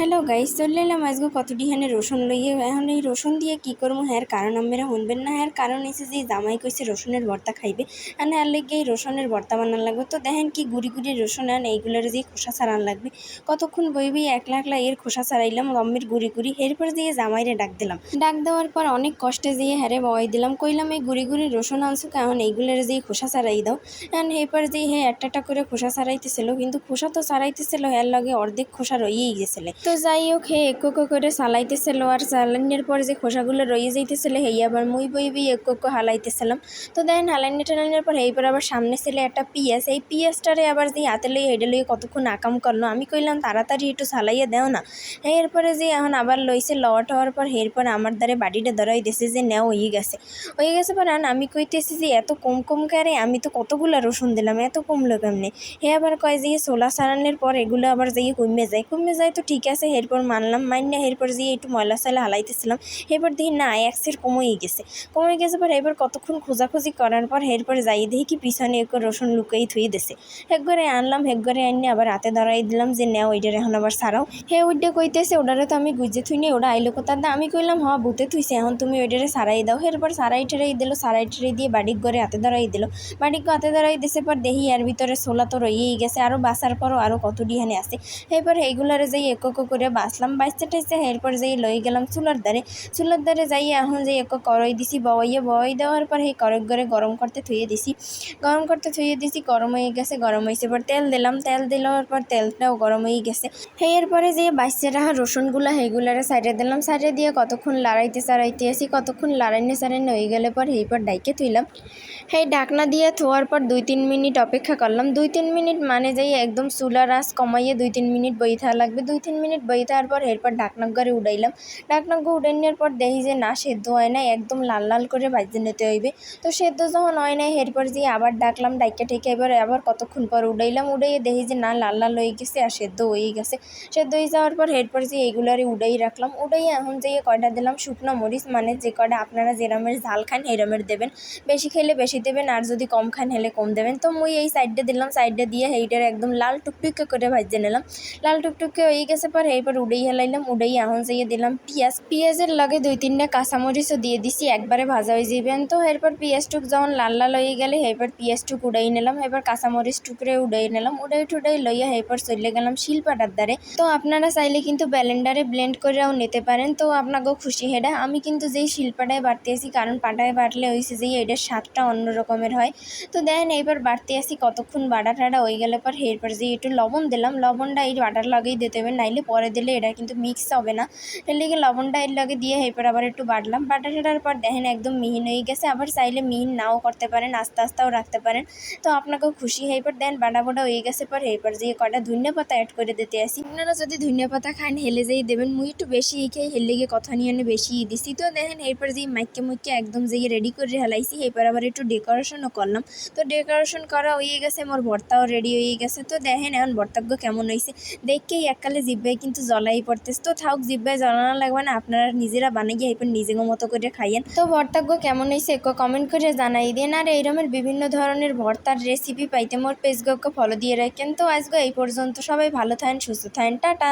Hello guys, চলে এলাম আজকে কতটি হানে রসুন লইয়ে। এখন এই রসুন দিয়ে কি করব? হ্যাঁ কারণ আমরা শুনবেন না। হ্যাঁ কারণ এসে যে জামাই কইছে রসুনের ভর্তা খাইবে। আর হ্যাঁ লেগে এই রসুনের ভর্তা বানান লাগবে। তো দেখেন কি গুড়ি গুড়ি রসুন আন, এইগুলোর যে খোসা ছাড়ান লাগবে। কতক্ষণ বইবি একলা একলা এর খোসা ছাড়াইলাম গম্মের গুড়ি গুড়ি। এরপর দিয়ে জামাইরে ডাক দিলাম। ডাক দেওয়ার পর অনেক কষ্টে দিয়ে হ্যারে বয় দিলাম। কইলাম, এই গুড়ি গুড়ি রসুন আনছো এখন এইগুলোর যে খোসা ছাড়াই দাও। এখন এরপর যে হ্যাঁ একটা করে খোসা ছাড়াইতেছিল। কিন্তু খোসা তো ছাড়াইতেছিল, এর লগে অর্ধেক খোসা রইয়েই গেছিল। তো যাই হোক, হে একো করে চালাইতেছিল আর চালানোর পর যে খোসাগুলো রয়ে যাইতেছিল হেই আবার মুই বই বই একো হালাইতেছিলাম। তো দেখেন হালাইনে টালাইনের পর এইবার আবার সামনে ছিল একটা পিঁয়াজ। এই পিঁয়াজটারে আবার যে হাতে লই হেডে লই কতক্ষণ আকাম করল আমি কইলাম, তাড়াতাড়ি একটু চালাইয়া দেও না। হ্যাঁ এরপরে যে এখন আবার লইছে লওয়া হওয়ার পর এরপর আমার দ্বারে বাড়িটা ধরাই দিছে যে, নেও, হয়ে গেছে। হয়ে গেছে পর আমি কইতেছি যে, এত কম কম কারে আমি তো কতগুলো রসুন দিলাম, এত কমলো কেমনে হে আবার কয় যে সোলা সারানোর পর এগুলো আবার যেয়ে কমে যায়। কমে যায় তো ঠিক আছে এরপর মানলাম মান্য এরপর যে একটু ময়লা সয়লা হালাইতেছিলাম এরপর দেখি না একসের কমেই গেছে। কমে গেছে পর এবার কতক্ষণ খোঁজাখুঁজি করার পর এরপর যাই দেখি কি পিছনে একটু রসুন লুকাই থুই দিছে। এক ঘরে আনলাম এক ঘরে আনিয়ে আবার হাতে ধরাই দিলাম যে, নেও, ওইটার এখন আবার সারাও হে, ওইটা কইতেছে, ওটারে তো আমি গুজে থুই নি, ওটা আইলো কোথার দা আমি কইলাম, হ, বুতে থুইছে, এখন তুমি ওইটারে সারাই দাও। এরপর সারাই টেরাই দিল সারাই টেরাই দিয়ে বাড়ির ঘরে হাতে ধরাই দিল। বাড়ির হাতে ধরাই দিছে পর দেখি এর ভিতরে সোলা তো রয়েই গেছে আরও বাসার পরও আরও কত ডিহানে আছে। এরপর এইগুলারে যাই এক এক করে বাসলাম বাইসতে টাইসে এরপর যাই লই গেলাম চুলার দ্বারে। চুলার দ্বারে যাই এখন যে এক করই দিছি, বওয়াইয়ে, বওয়াই দেওয়ার পর এই করক ঘরে গরম করতে থুয়ে দিছি। গরম করতে থুয়ে দিছি, গরম হয়ে গেছে, গরম হয়েছে পর তেল দিলাম। তেল দেওয়ার পর তেলটাও গরম হয়ে গেছে। এরপরে যে বাইসে রাখা রসুনগুলা সেইগুলারে সাইডে দিলাম। সাইডে দিয়ে কতক্ষণ লাড়াইতে সারাইতে আসি, কতক্ষণ লাড়াইনে সারাইনে হয়ে গেলে পর এই পর ডাইকে থুইলাম। সেই ঢাকনা দিয়ে থোয়ার পর দুই তিন মিনিট অপেক্ষা করলাম। দুই তিন মিনিট মানে যাই একদম চুলার আঁচ কমাইয়ে দুই তিন মিনিট বই থাকা লাগবে। দুই তিন মিনিট বই থাকার পর এরপর ঢাকনা ঘরে উড়াইলাম ঢাকনা ঘরে উড়াই নেওয়ার পর দেখি যে না, সেদ্ধ হয় না একদম লাল লাল করে ভাজতে নিতে হইবে। তো সেদ্ধ যখন হয় না এরপর যে আবার ডাকলাম ডাইকে ঠেকে এবার, আবার কতক্ষণ পর উড়াইলাম উড়াইয়ে দেখি যে না, লাল লাল হয়ে গেছে আর সেদ্ধ হয়ে গেছে। সেদ্ধ হয়ে যাওয়ার পর এরপর যে এইগুলারে উড়াই রাখলাম উড়াই এখন যে কয়টা দিলাম, শুকনো মরিচ মানে যে কয়টা আপনারা যেরমের ঝাল খান সেরমের দেবেন। বেশি খেলে বেশি দেবেন, আর যদি কম খান হেলে কম দেবেন। তো মুই এই সাইডে দিলাম সাইডে দিয়ে সেইটার একদম লাল টুকটুকে করে ভাজতে নিলাম। লাল টুকটুকে হয়ে গেছে পর এরপর উড়েই হেলাইলাম, উড়েই এখন যেয়ে দিলাম। পেঁয়াজ, পেঁয়াজের লগে দুই তিনটা কাঁচামরিচও দিয়ে দিছি, একবারে ভাজা হয়ে যাবেন তো এরপর পেঁয়াজটুক যখন লাল লাল হয়ে গেলে এরপর পেঁয়াজটুক উড়াই নিলাম এবার কাঁচামরিচ টুকরে উড়াই নিলাম। উড়াই টুড়াই লইয়া এরপর চলে গেলাম শিলপাটার দ্বারে তো আপনারা চাইলে কিন্তু ব্যালেন্ডারে ব্লেন্ড করেও নিতে পারেন। তো আপনাকেও খুশি হেডা। আমি কিন্তু যেই শিলপাটায় বাড়তে আসি, কারণ পাটায় বাটলে হয়েছে যে এটার স্বাদটা অন্য রকমের হয়। তো দেখেন এইবার বাড়তে আসি, কতক্ষণ বাটা টাটা হয়ে গেলে পর এরপর যে একটু লবণ দিলাম, লবণটা এই বাটার লগেই দিতে হবে, নাইলে পরে দিলে এটা কিন্তু মিক্স হবে না। এর লিগে লবণটা এর লগে দিয়ে এরপর আবার একটু বাটলাম। বাটা টাটার পর দেখেন একদম মিহিন হয়ে গেছে। আবার চাইলে মিহিন নাও করতে পারেন, আস্তে আস্তেও রাখতে পারেন। তো আপনাকেও খুশি এরপর দেন বাটা বাটা হয়ে গেছে পর এরপর যে কটা ধনিয়া পাতা অ্যাড করে দিতে আসি। আপনারা যদি ধনিয়া পাতা খান, হেলে যেই দেবেন। মুই একটু বেশি খেয়ে হেলে গিয়ে কথা নিয়ে বেশি দিছি। তো দেখেন এরপর যে মাইকে মুইকে একদম যে রেডি করে হেলাইছি এরপর আবার একটু ডেকোরেশনও করলাম। তো ডেকোরেশন করা হয়ে গেছে, মোর ভর্তাও রেডি হয়ে গেছে। তো দেখেন এখন ভর্তাগ্য কেমন হয়েছে দেখকেই এককালে জিব্বাই কিন্তু জ্বলাই পড়তেছে। তো থাক জিব্বাই জ্বলানো লাগবে না, আপনারা নিজেরা বানাই এরপর নিজের মতো করে খাইয়েন। তো ভর্তাগ্য কেমন হয়েছে কমেন্ট করে জানাই দিন। আর এই এইরকমের বিভিন্ন ধরনের ভর্তার রেসিপি পাইতে মোর পেজগুলোকে ফলো দিয়ে রাখেন। তো আজকে এই পর্যন্ত, সবাই ভালো থাকেন, সুস্থ থাকেন, টাটা।